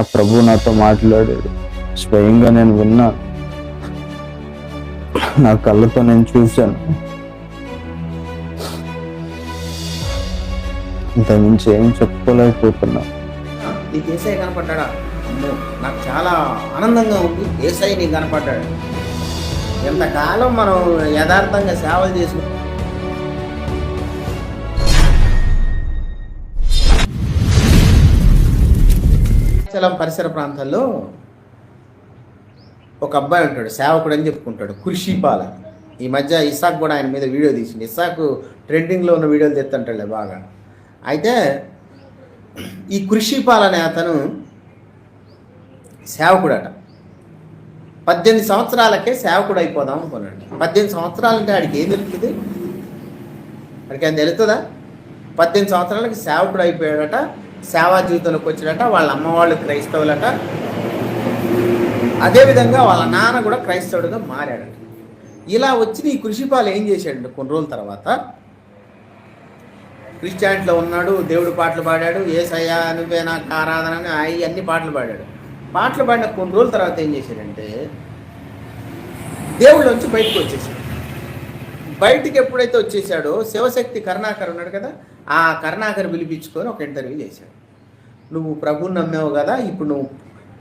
ఆ ప్రభు నాతో మాట్లాడాడు స్వయంగా నేను విన్నా నా కళ్ళతో నేను చూశాను. ఇంతకుమించి ఏం చెప్పుకోలేకపోతున్నా. నీకు ఏసఐ కనపడ్డా అమ్మో నాకు చాలా ఆనందంగా ఉంది. ఏసఐ నీకు కనపడ్డాడు. ఎంతకాలం మనం యథార్థంగా సేవలు చేసుకుంటాం చలం పరిసర ప్రాంతాల్లో ఒక అబ్బాయి ఉంటాడు సేవకుడు అని చెప్పుకుంటాడు కుర్షీపాల ఈ మధ్య ఇసాక్ కూడా ఆయన మీద వీడియో తీసింది ఇసాకు ట్రెండింగ్లో ఉన్న వీడియోలు తెస్తుంటాడులే బాగా. అయితే ఈ కృషిపాల్ అనే అతను సేవకుడట. పద్దెనిమిది సంవత్సరాలకే సేవకుడు అయిపోదాం అనుకున్నాడు. పద్దెనిమిది సంవత్సరాలంటే ఆడికి ఏం తెలుస్తుంది? వాడికి ఏం తెలుస్తుందా? పద్దెనిమిది సంవత్సరాలకి సేవకుడు అయిపోయాడట. సేవా జీవితంలోకి వచ్చాడట వాళ్ళ అమ్మ వాళ్ళు క్రైస్తవులట. అదేవిధంగా వాళ్ళ నాన్న కూడా క్రైస్తవుడిగా మారాడట. ఇలా వచ్చిన ఈ కృషిపాలు ఏం చేశాడంటే కొన్ని రోజుల తర్వాత క్రిస్టియానిటీలో ఉన్నాడు దేవుడు పాటలు పాడాడు ఏసయ్యా నువ్వే నాకు ఆరాధన అని అవి అన్ని పాటలు పాడాడు. పాటలు పాడిన కొన్ని రోజుల తర్వాత ఏం చేశాడంటే దేవుళ్ళలోంచి బయటకు వచ్చేసాడు. బయటికి ఎప్పుడైతే వచ్చేసాడో శివశక్తి కరుణాకర్ ఉన్నాడు కదా ఆ కరుణాకర్ పిలిపించుకొని ఒక ఇంటర్వ్యూ చేశాడు. నువ్వు ప్రభుని నమ్మావు కదా ఇప్పుడు నువ్వు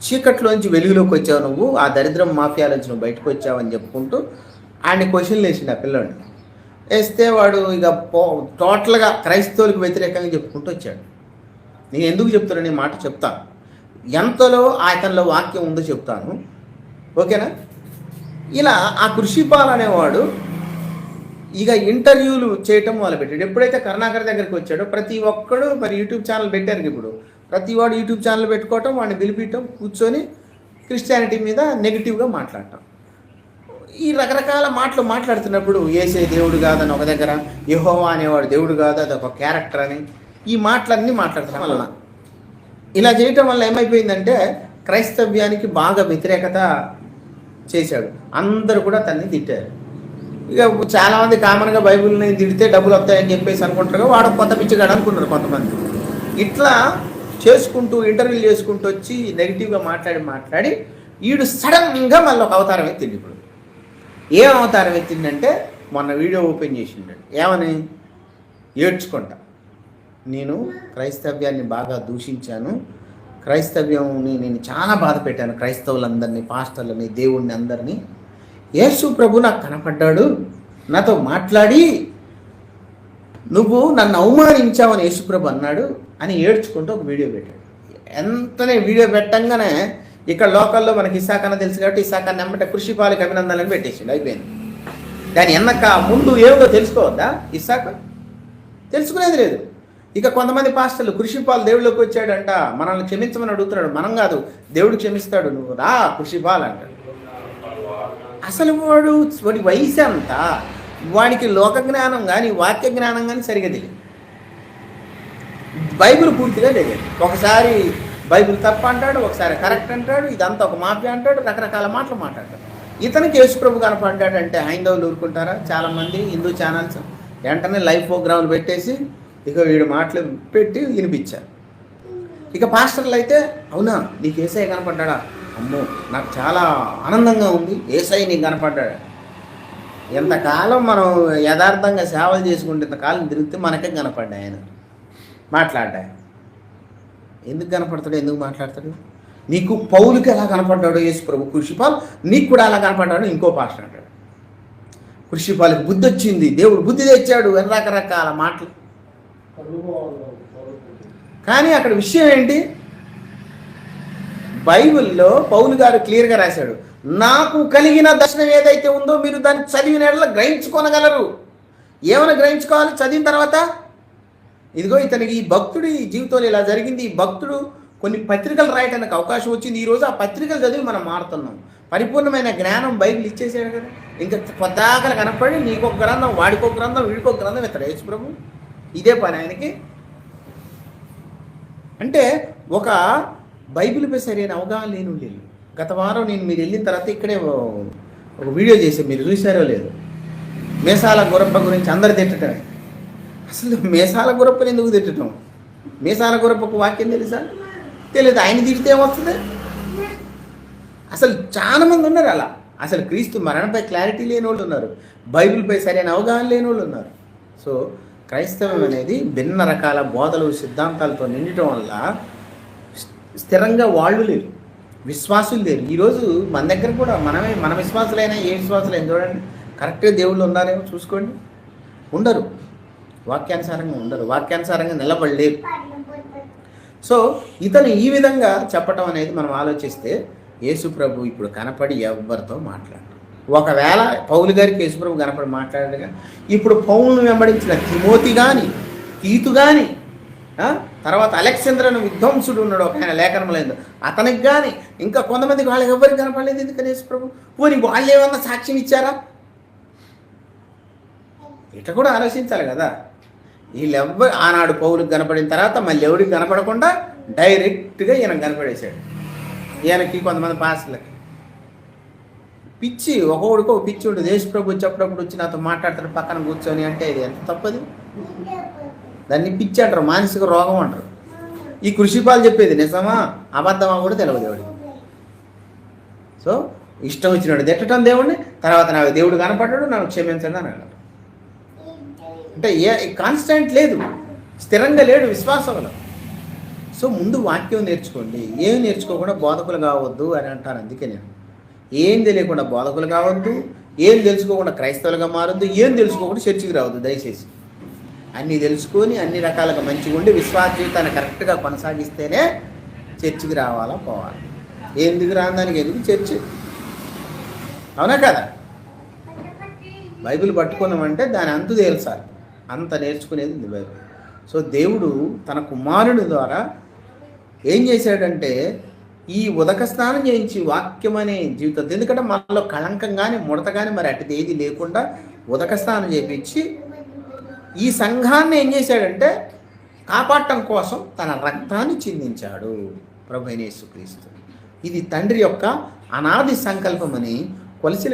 చీకట్లోంచి వెలుగులోకి వచ్చావు నువ్వు ఆ దరిద్రం మాఫియాలోంచి నువ్వు బయటకు వచ్చావు అని చెప్పుకుంటూ ఆయన క్వశ్చన్లు వేసిండు ఆ పిల్లోడిని. వేస్తే వాడు ఇక పో టోటల్గా క్రైస్తవులకు వ్యతిరేకంగా చెప్పుకుంటూ వచ్చాడు. నేను ఎందుకు చెప్తున్నాను మాట చెప్తాను ఎంతలో అతనిలో వాక్యం ఉందో చెప్తాను. ఓకేనా? ఇలా ఆ కృషిపాల్ అనేవాడు ఇక ఇంటర్వ్యూలు చేయటం మొదలుపెట్టాడు. ఎప్పుడైతే కరుణాకర్ దగ్గరికి వచ్చాడో ప్రతి ఒక్కడు మరి యూట్యూబ్ ఛానల్ పెట్టారు ఇప్పుడు. ప్రతి వాడు యూట్యూబ్ ఛానల్ పెట్టుకోవటం వాడిని పిలిపించటం కూర్చొని క్రిస్టియానిటీ మీద నెగిటివ్గా మాట్లాడటం. ఈ రకరకాల మాటలు మాట్లాడుతున్నప్పుడు ఏసే దేవుడు కాదని ఒక దగ్గర యహోవా అనేవాడు దేవుడు కాదు అది ఒక క్యారెక్టర్ అని ఈ మాటలన్నీ మాట్లాడటం వలన. ఇలా చేయటం వల్ల ఏమైపోయిందంటే క్రైస్తవ్యానికి బాగా వ్యతిరేకత చేశాడు. అందరూ కూడా తన్ని తిట్టారు. ఇక చాలామంది కామన్గా బైబిల్ని తిడితే డబ్బులు వస్తాయని చెప్పేసి అనుకుంటారు వాడు కొత్త పిచ్చిగాడు అనుకుంటారు కొంతమంది. ఇట్లా చేసుకుంటూ ఇంటర్వ్యూలు చేసుకుంటూ వచ్చి నెగిటివ్గా మాట్లాడి మాట్లాడి వీడు సడన్గా మళ్ళీ ఒక అవతారం ఎత్తిండు ఇప్పుడు. ఏం అవతారం ఎత్తిండంటే మొన్న వీడియో ఓపెన్ చేసిండాడు. ఏమని? ఏడ్చుకుంటా. నేను క్రైస్తవ్యాన్ని బాగా దూషించాను. క్రైస్తవ్యంని నేను చాలా బాధ పెట్టాను. క్రైస్తవులందరినీ పాస్టర్లని దేవుణ్ణి అందరినీ. యేసు ప్రభు నాకు కనపడ్డాడు. నాతో మాట్లాడి నువ్వు నన్ను అవమానించావని యేసుప్రభు అన్నాడు అని ఏడ్చుకుంటూ ఒక వీడియో పెట్టాడు. ఎంతనే వీడియో పెట్టంగానే ఇక్కడ లోకల్లో మనకి ఇసాకన్న తెలుసు కాబట్టి ఇసాకన్న ఎమ్మట కృషిపాలకి అభినందనలు పెట్టేసిండు. అయిపోయింది. దాని ఎన్నక ముందు ఏమిటో తెలుసుకోవద్దా ఇసాక? తెలుసుకునేది లేదు. ఇక కొంతమంది పాస్టర్లు కృషిపాల్ దేవుళ్ళకి వచ్చాడంట మనల్ని క్షమించమని అడుగుతున్నాడు. మనం కాదు దేవుడు క్షమిస్తాడు నువ్వు రా కృషిపాల్ అంటాడు. అసలు వాడు వాడి వయసు అంత వాడికి లోక జ్ఞానం కానీ వాక్య జ్ఞానం కానీ సరిగా తెలియదు బైబిల్ పూర్తిగా తెలియదు ఒకసారి బైబిల్ తప్ప అంటాడు ఒకసారి కరెక్ట్ అంటాడు ఇదంతా ఒక మాఫియా అంటాడు రకరకాల మాటలు మాట్లాడతాడు. ఇతనికి యేసుప్రభు కనపడ్డాడంటే హైందవులు ఊరుకుంటారా? చాలామంది హిందూ ఛానల్స్ వెంటనే లైవ్ ప్రోగ్రాములు పెట్టేసి ఇక వీడు మాటలు పెట్టి వినిపించారు. ఇక పాస్టర్లు అయితే అవునా నీకు ఏసఐ కనపడ్డాడా? అమ్మో నాకు చాలా ఆనందంగా ఉంది. ఏసై నీకు కనపడ్డాడు. ఎంతకాలం మనం యథార్థంగా సేవలు చేసుకుంటే ఇంతకాలం తిరిగితే మనకే కనపడ్డా ఆయన. మాట్లాడ్డా ఎందుకు కనపడతాడు? ఎందుకు మాట్లాడతాడు? నీకు పౌలుకి ఎలా కనపడ్డాడు యేసు ప్రభు? కృషిపాల్ నీకు కూడా ఎలా కనపడ్డాడు ఇంకో పాస్టర్ అంటాడు. కృషిపాలకి బుద్ధి వచ్చింది. దేవుడు బుద్ధి తెచ్చాడు. రకరకాల మాటలు. కానీ అక్కడ విషయం ఏంటి? బైబిల్లో పౌలు గారు క్లియర్గా రాశాడు నాకు కలిగిన దర్శనం ఏదైతే ఉందో మీరు దాన్ని చదివిన ఎడల గ్రహించుకోనగలరు. ఏమైనా గ్రహించుకోవాలి? చదివిన తర్వాత ఇదిగో ఇతనికి ఈ భక్తుడి జీవితంలో ఇలా జరిగింది ఈ భక్తుడు కొన్ని పత్రికలు రాయటానికి అవకాశం వచ్చింది ఈరోజు ఆ పత్రికలు చదివి మనం మారుతున్నాం. పరిపూర్ణమైన జ్ఞానం బైబిల్ ఇచ్చేసాడు కదా ఇంకా కొద్దాకలు కనపడి నీకొక గ్రంథం వాడికో గ్రంథం వీడికొక గ్రంథం ఇతడు యేసు ప్రభు. ఇదే పని ఆయనకి. అంటే ఒక బైబిల్పై సరైన అవగాహన లేని లేదు గత వారం నేను మీరు వెళ్ళిన తర్వాత ఇక్కడే ఒక వీడియో చేశాను. మీరు చూసారో లేదు. మేసాల గురప్ప గురించి అందరు తిట్టడమే అసలు మేసాల గురప్పని ఎందుకు తిట్టడం మేసాల గురప్పకు వాక్యం తెలుసా? తెలియదు. ఆయన తిడితే ఏమొస్తుంది? అసలు చాలా మంది ఉన్నారు అలా. అసలు క్రీస్తు మరణపై క్లారిటీ లేని వాళ్ళు ఉన్నారు. బైబిల్పై సరైన అవగాహన లేని వాళ్ళు ఉన్నారు. సో క్రైస్తవం అనేది భిన్న రకాల బోధలు సిద్ధాంతాలతో నిండటం వల్ల స్థిరంగా వాళ్ళు లేరు. విశ్వాసులు లేరు. ఈరోజు మన దగ్గర కూడా మనమే మన విశ్వాసులైనా ఏ విశ్వాసులైనా చూడండి. కరెక్ట్గా దేవుళ్ళు ఉన్నారేమో చూసుకోండి. ఉండరు. వాక్యానుసారంగా ఉండరు. వాక్యానుసారంగా నిలబడలేరు. సో ఇతను ఈ విధంగా చెప్పటం అనేది మనం ఆలోచిస్తే యేసు ప్రభు ఇప్పుడు కనపడి ఎవరితో మాట్లాడు ఒకవేళ పౌలు గారికి యేసుప్రభు కనపడి మాట్లాడగా ఇప్పుడు పౌలను వెంబడించిన తిమోతి కానీ తీతు కానీ తర్వాత అలెక్సాంద్రను విధ్వంసుడు ఉన్నాడు. ఒక ఆయన లేఖనములేదు అతనికి కానీ ఇంకా కొంతమందికి వాళ్ళకి ఎవరికి కనపడలేదు ఎందుకని ప్రభు పోనీ వాళ్ళు ఏమన్నా సాక్ష్యం ఇచ్చారా? ఇట్లా కూడా ఆలోచించాలి కదా. వీళ్ళెవ్వరు ఆనాడు పౌరుకి కనపడిన తర్వాత మళ్ళీ ఎవరికి కనపడకుండా డైరెక్ట్గా ఈయన కనపడేశాడు. ఈయనకి కొంతమంది పాస్టర్లకి. పిచ్చి ఒక్కొక్కడికి ఒక పిచ్చి ఉంటుంది. దేశ ప్రభు వచ్చేటప్పుడు వచ్చి నాతో మాట్లాడతాడు పక్కన కూర్చొని అంటే ఇది ఎంత తప్పది? దాన్ని పిచ్చి అంటారు మానసిక రోగం అంటారు. ఈ కృషిపాలు చెప్పేది నిజమా? అబద్ధమా కూడా తెలియదు దేవుడికి సో ఇష్టం వచ్చినాడు తిట్టడం దేవుడిని తర్వాత నాకు దేవుడు కనపడ్డాడు నాకు క్షమించండి అని అన్నాడు. అంటే ఏ కాన్స్టెంట్ లేదు. స్థిరంగా లేడు విశ్వాసంలో. సో ముందు వాక్యం నేర్చుకోండి. ఏం నేర్చుకోకుండా బోధకులు కావద్దు అని అంటాను అందుకే నేను. ఏం తెలియకుండా బోధకులు కావద్దు ఏం తెలుసుకోకుండా క్రైస్తవులుగా మారద్దు ఏం తెలుసుకోకుండా చర్చికి రావద్దు దయచేసి. అన్నీ తెలుసుకొని అన్ని రకాలుగా మంచిగా ఉండి విశ్వాస జీవితాన్ని కరెక్ట్గా కొనసాగిస్తేనే చర్చికి రావాలా పోవాలి? ఎందుకు రాదానికి ఎందుకు చర్చి? అవునా కదా? బైబిల్ పట్టుకున్నామంటే దాని అంతు తేల్చాలి. అంత నేర్చుకునేది ఉంది బైబిల్. సో దేవుడు తన కుమారుడి ద్వారా ఏం చేశాడంటే ఈ ఉదక స్నానం చేయించి వాక్యం అనే జీవితం. ఎందుకంటే మనలో కళంకం కానీ ముడత కానీ మరి అటుది ఏది లేకుండా ఉదక స్నానం చేయించి ఈ సంఘాన్ని ఏం చేశాడంటే కాపాడటం కోసం తన రక్తాన్ని చిందించాడు ప్రభు యేసుక్రీస్తు. ఇది తండ్రి యొక్క అనాది సంకల్పమని కొలిసి